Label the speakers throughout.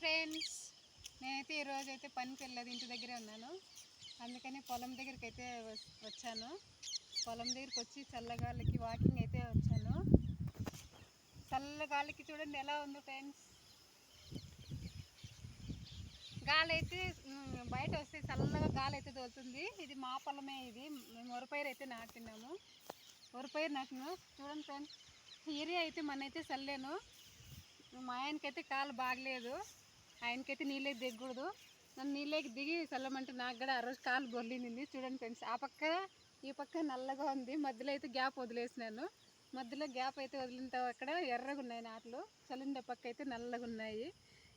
Speaker 1: Friends నేనైతే ఈరోజు అయితే పనికి వెళ్ళదు ఇంటి దగ్గరే ఉన్నాను. అందుకని పొలం దగ్గరికి అయితే వచ్చాను. పొలం దగ్గరికి వచ్చి చల్లగాలికి వాకింగ్ అయితే వచ్చాను. చల్లగాలికి చూడండి ఎలా ఉందో ఫ్రెండ్స్ గాలి అయితే బయట వస్తే చల్లగా గాలి అయితే తోలుతుంది. ఇది మా పొలమే ఇది. మేము ఒరపైరు అయితే నాటినాము. ఒరపైరు నాటినాము. చూడండి ఫ్రెండ్స్ ఏరియా అయితే మనైతే చల్లాను. మా ఆయనకైతే కాలు బాగలేదు. ఆయనకైతే నీళ్ళకి దిగకూడదు. నన్ను నీళ్ళకి దిగి చల్లమంటే నాకు కూడా ఆ రోజు కాలు బొల్లింది చూడండి ఫ్రెండ్స్ ఆ పక్క ఈ పక్క నల్లగా ఉంది. మధ్యలో అయితే గ్యాప్ వదిలేసినాను. మధ్యలో గ్యాప్ అయితే వదిలిన తర్వాత అక్కడ ఎర్రగా ఉన్నాయి నాట్లు. చల్లిన పక్క అయితే నల్లగా ఉన్నాయి.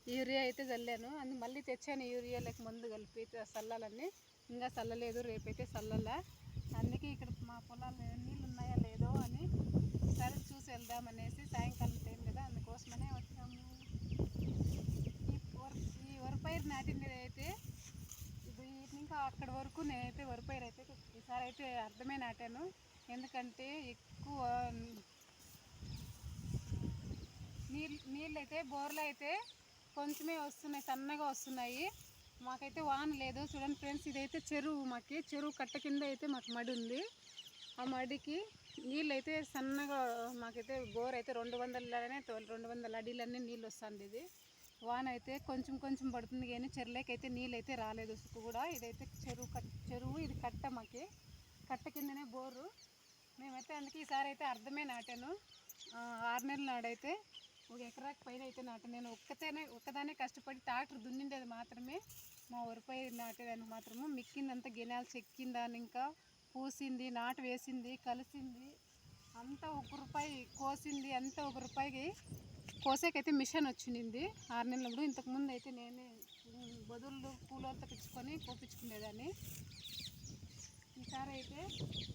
Speaker 1: యూరియా అయితే చల్లాను. అందు మళ్ళీ తెచ్చాను యూరియాలకు ముందు కలిపి చల్లాలని. ఇంకా చల్లలేదు రేపైతే చల్లలా అందుకే ఇక్కడ మా పొలాలు నీళ్ళు ఉన్నాయా లేదో అని ఒకసారి చూసి వెళ్దాం అనేసి సాయంకాలం టైం కదా అందుకోసమనే వచ్చాము ఈ వర్ ఈ వరిపైరు అయితే ఇది ఇంకా అక్కడి వరకు నేనైతే వరిపైరు అయితే ఈసారి అయితే అర్థమే నాటాను. ఎందుకంటే ఎక్కువ నీళ్ళు నీళ్ళు అయితే బోర్లు అయితే కొంచెమే వస్తున్నాయి సన్నగా వస్తున్నాయి. మాకైతే వాన లేదు. చూడండి ఫ్రెండ్స్ ఇదైతే చెరువు మాకి. చెరువు కట్ట కింద అయితే మాకు మడి ఉంది. ఆ మడికి నీళ్ళు అయితే సన్నగా మాకైతే బోర్ అయితే రెండు వందలనే రెండు వందల అడీలన్నీ నీళ్ళు వస్తుంది ఇది. వాన అయితే కొంచెం కొంచెం పడుతుంది కానీ చెరువులోకి నీళ్ళు అయితే రాలేదు. ఉసుకు కూడా ఇదైతే చెరువు చెరువు ఇది కట్ట మాకి. కట్ట కిందనే బోరు. మేమైతే అందుకే ఈసారి అయితే అర్థమే నాటాను. ఆరు నెలల నాడైతే ఒక ఎకరాకి పైన అయితే నాటాను. నేను ఒక్కతేనే ఒక్కదానే కష్టపడి ట్రాక్టర్ దున్నిండేది మాత్రమే. మా వరిపై నాటేదానికి మాత్రము. మిక్కిందంతా గినాలు చెక్కిందాన్ని ఇంకా పూసింది నాటు వేసింది కలిసింది. అంతా ఒక రూపాయి కోసింది అంతా ఒక రూపాయికి కోసేకైతే మిషన్ వచ్చింది. ఆరు నెలలు ఇంతకుముందు అయితే నేనే బదులు పూలంతా పిచ్చుకొని కోపించుకునేదాన్ని. ఈసారి అయితే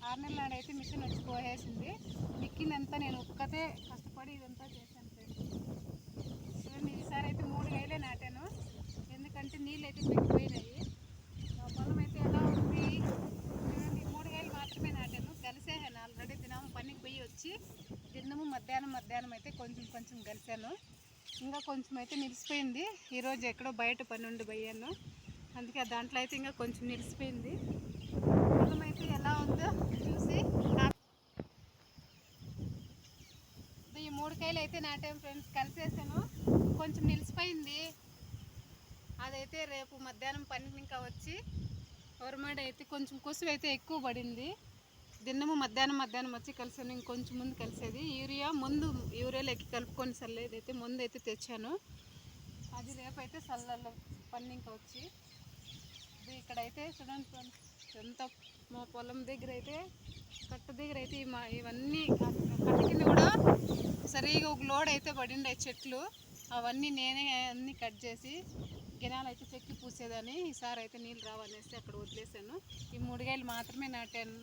Speaker 1: ఆరు నెలల నాడు అయితే మిషన్ వచ్చి కోసేసింది. మిక్కిందంతా నేను ఒక్కతే కష్టపడి ఇదంతా చేశాను ఫ్రెండ్స్. చూడండి ఈసారి అయితే మూడు వేలే నాటాను. ఎందుకంటే నీళ్ళు అయితే తగ్గిపోయినాయి పొలం అయితే ఎలా ఉంది? చూడండి మూడు వేలు మాత్రమే నాటాను. కలిసేసాను ఆల్రెడీ. దినం పనికి పోయి వచ్చి మధ్యాహ్నం మధ్యాహ్నం అయితే కొంచెం కొంచెం కలిసాను ఇంకా కొంచెం అయితే నిలిచిపోయింది. ఈరోజు ఎక్కడో బయట పన్నెండు పోయాను. అందుకే దాంట్లో అయితే ఇంకా కొంచెం నిలిచిపోయింది. పొలం అయితే ఎలా ఉందో చూసి ఈ మూడు కాయలు అయితే నాటాం ఫ్రెండ్స్. కలిసేసాను. కొంచెం నిలిచిపోయింది. అదైతే రేపు మధ్యాహ్నం పని ఇంకా వచ్చి వరమాడి అయితే కొంచెం కొసువు అయితే ఎక్కువ పడింది. దిన్నము మధ్యాహ్నం మధ్యాహ్నం వచ్చి కలిసాను. ఇంకొంచెం ముందు కలిసేది. యూరియా ముందు యూరియాలో ఎక్కి కలుపుకొని చల్లేదైతే ముందు అయితే తెచ్చాను. అది రేపైతే అయితే చల్లలో పని ఇంకా వచ్చి ఇది ఇక్కడైతే చూడండి ఎంత మా పొలం దగ్గర అయితే కట్ట దగ్గర అయితే మా ఇవన్నీ ఆ కట్ట కింద కూడా సరిగా ఒక లోడ్ అయితే పడిండే చెట్లు. అవన్నీ నేనే అన్నీ కట్ చేసి గినాలు అయితే చెక్కి పూసేదాన్ని. ఈసారి అయితే నీళ్ళు రావనేసి అక్కడ వదిలేసాను ఈ మూడుగాయలు మాత్రమే నాటాను.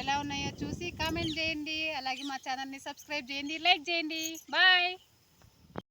Speaker 1: ఎలా ఉన్నాయో చూసి కామెంట్ చేయండి. అలాగే మా ఛానల్ని సబ్స్క్రైబ్ చేయండి లైక్ చేయండి. బాయ్.